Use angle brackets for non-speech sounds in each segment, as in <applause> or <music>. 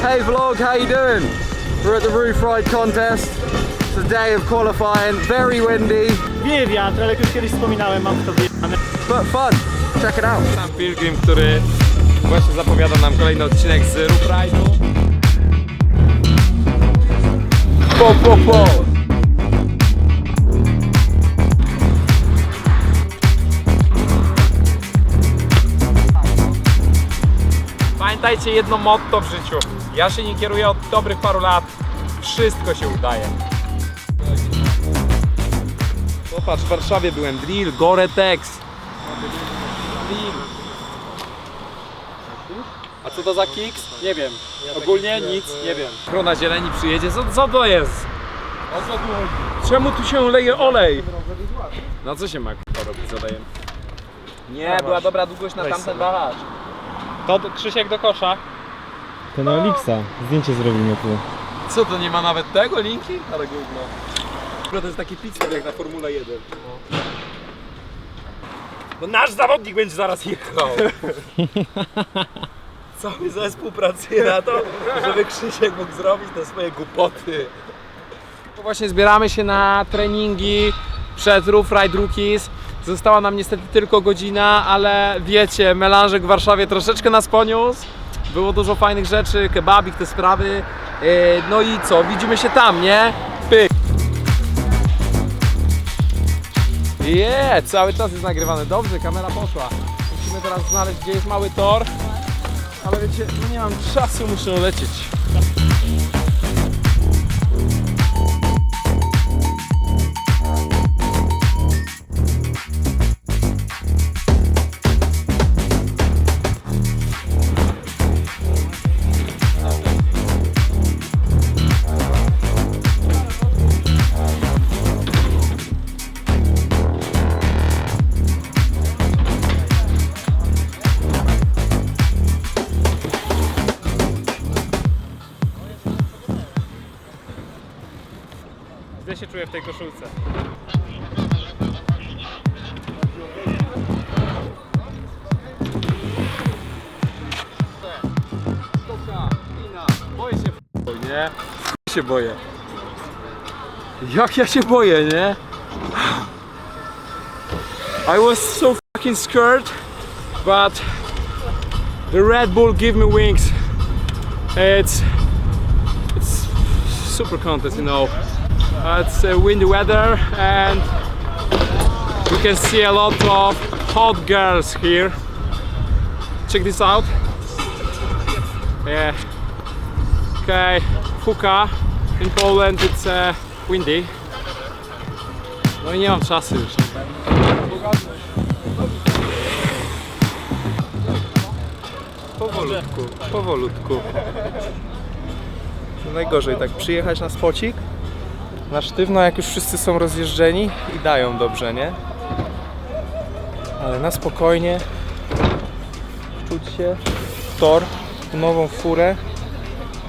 Hey vlog, how you doing? We're at the roof ride contest. It's a day of qualifying, very windy, Wieje wiatr, ale jak już kiedyś wspominałem, mam w to wyjechane. but fun. Check it out. Sam Pilgrim, który właśnie zapowiada nam kolejny odcinek z Roof Ride'u. Po, po, po! Pamiętajcie jedno motto w życiu. Ja się nie kieruję od dobrych paru lat. Wszystko się udaje. Popatrz, w Warszawie byłem. Drill, Gore-Tex. Drill. A co to za kiks? Nie wiem. Ogólnie nic, nie wiem. Krona zieleni przyjedzie, co, co to jest? O co tu chodzi? Czemu tu się leje olej? No co się ma k***a, robić z olejem? Nie, była dobra długość na tamten wahacz. To Krzysiek do kosza. To na. Zdjęcie zrobimy tu. Co to nie ma nawet tego linki? Ale gówno. To jest taki pizzer jak na Formule 1. No nasz zawodnik będzie zaraz jechał. <laughs> Cały zespół pracuje na to, żeby Krzysiek mógł zrobić te swoje głupoty. No właśnie zbieramy się na treningi przed Roof Ride Rookies. Została nam niestety tylko godzina, ale wiecie, melanżek w Warszawie troszeczkę nas poniósł. Było dużo fajnych rzeczy, kebabik, te sprawy. Yy, No i co, widzimy się tam, nie? Pyk. Je, cały czas jest nagrywane. Dobrze, kamera poszła. Musimy teraz znaleźć, gdzie jest mały tor. Ale wiecie, no nie mam czasu, muszę lecieć. Tej koszulce. Boję się nie? Się boję. Jak ja się boję, nie? I was so fucking scared, but the Red Bull give me wings. It's it's super contest, you know. It's uh, windy weather and you can see a lot of hot girls here. Check this out. Yeah. Okay, Fuka. In Poland it's uh, windy. No nie mam czasu już. Powolutku, powolutku. Najgorzej tak przyjechać na spocik na sztywno, jak już wszyscy są rozjeżdżeni i dają dobrze, nie? Ale na spokojnie wczuć się w tor, w nową furę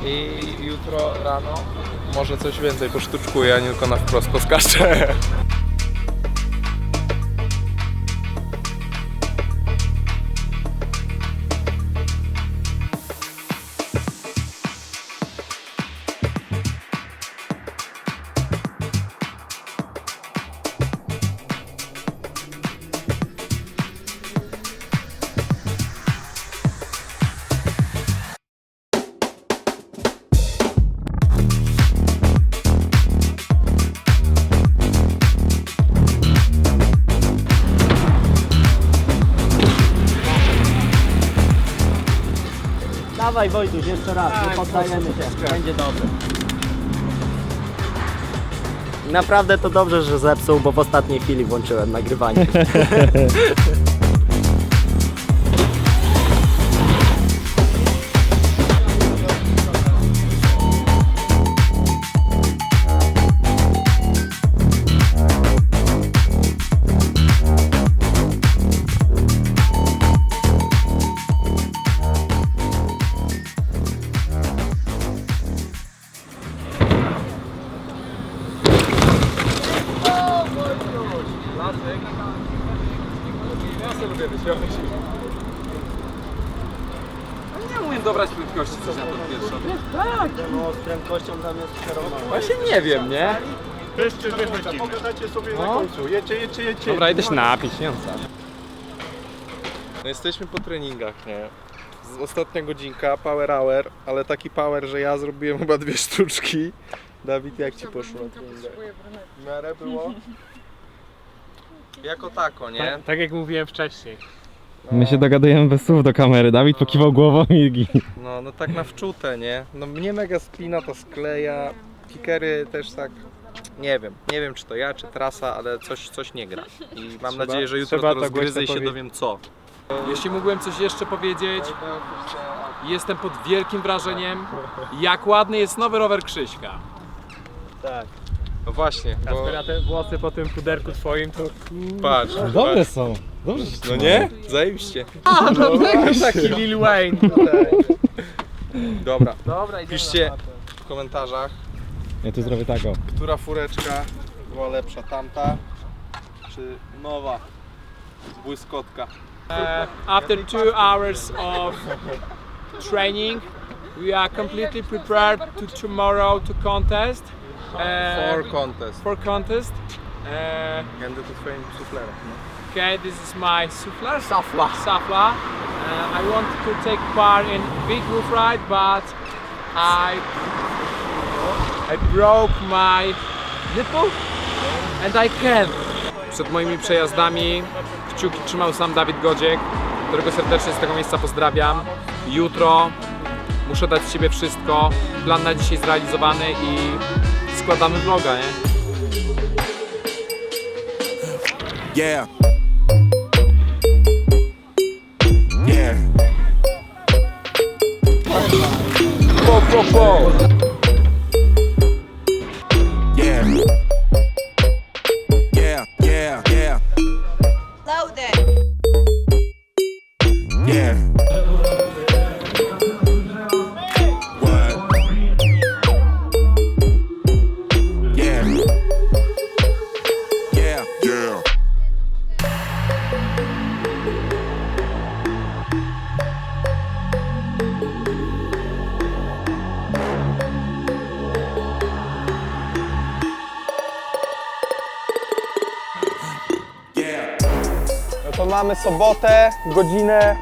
i jutro rano może coś więcej posztuczkuję, a nie tylko na wprost poskaczę. <laughs> Dawaj Wojtuś, jeszcze raz, nie poddajemy się. Będzie dobrze. Naprawdę to dobrze, że zepsuł, bo w ostatniej chwili włączyłem nagrywanie. <laughs> prędkością tam jest przerąbane. Właśnie nie wiem, nie? Pogadacie sobie No. na końcu. Jedźcie, jedźcie, jedźcie. Dobra, idę się napić, nie wiem co. No jesteśmy po treningach, nie? Z ostatnia godzinka, power hour, ale taki power, że ja zrobiłem chyba dwie sztuczki. Dawid, jak ci poszło na treningach? W miarę było? Jako tako, nie? Tak jak mówiłem wcześniej. My się dogadujemy bez słów do kamery. Dawid pokiwał głową i gi. No, no tak na wczutę, nie? No mnie mega spina to skleja. Kikery też tak. Nie wiem, nie wiem czy to ja, czy trasa, ale coś, coś nie gra. I mam Trzeba- nadzieję, że jutro trzeba to to rozgryzę głośno i się powiedzieć. dowiem co. Jeśli mógłbym coś jeszcze powiedzieć, jestem pod wielkim wrażeniem, jak ładny jest nowy rower Krzyśka. No właśnie, bo Kasper, a te włosy po tym puderku twoim to... patrz. Dobre są. Dobrze się No nie? Zajebiście. Taki Lil Wayne. Dobra, Dobra, piszcie w komentarzach, Ja tu zrobię tak o. która fureczka była lepsza, tamta czy nowa z błyskotka. Uh, after two hours of training, we are completely prepared to tomorrow to contest. Uh, For contest. for contest. Uh, Będę tu twoim suflerem. okay, this is my souffleur. Safla. Safla. Uh, I want to take part in big roof ride, but I I broke my nipple and I can't. Przed moimi przejazdami kciuki trzymał sam Dawid Godziek, którego serdecznie z tego miejsca pozdrawiam. Jutro muszę dać z siebie wszystko. Plan na dzisiaj zrealizowany i składamy vloga, nie? Yeah. Yeah. Po, mamy sobotę, godzinę,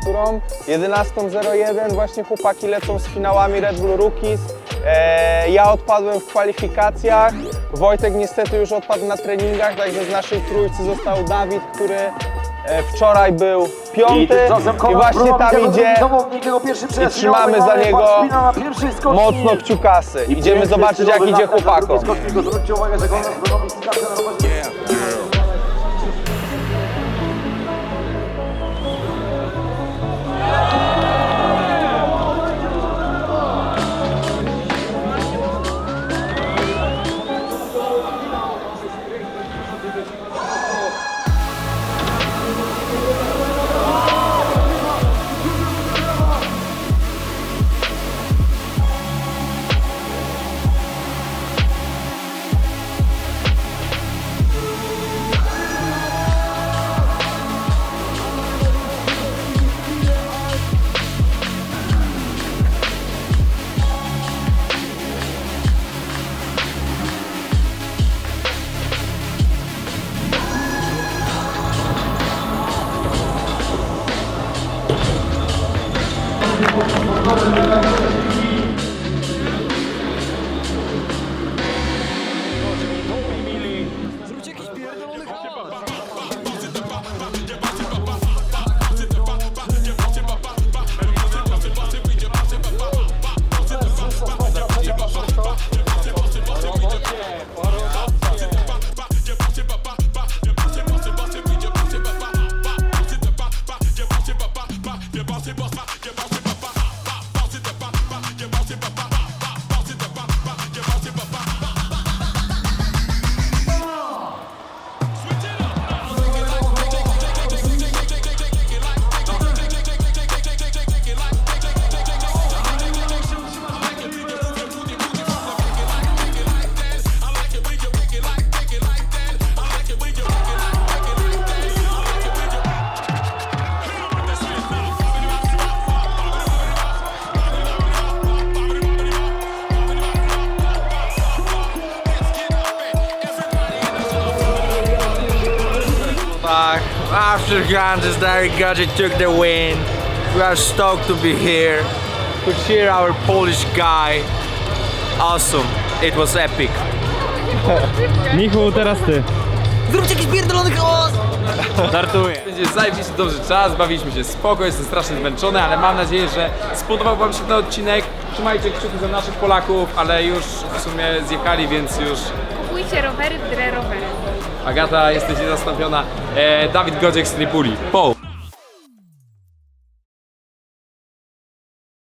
którą? 11.01, właśnie chłopaki lecą z finałami Red Bull Rookies. E, ja odpadłem w kwalifikacjach, Wojtek niestety już odpadł na treningach, także z naszej trójcy został Dawid, który e, wczoraj był piąty i właśnie tam idzie i trzymamy za niego mocno kciukasy. Idziemy zobaczyć jak idzie chłopakom. Yeah. After Ganges, Derek Gadget took the win. We are stoked to be here to cheer our Polish guy. Awesome. It was epic. <laughs> Michu, teraz ty. Żartuję. <laughs> Będzie zajebiście dobrze czas, bawiliśmy się spoko, jestem strasznie zmęczony, ale mam nadzieję, że spodobał wam się ten odcinek. Trzymajcie kciuki za naszych Polaków, ale już w sumie zjechali, więc już Kupujcie rowery w Dre Rowery. Agata jesteś niezastąpiona. E, Dawid Godziek z Tripoli. Po!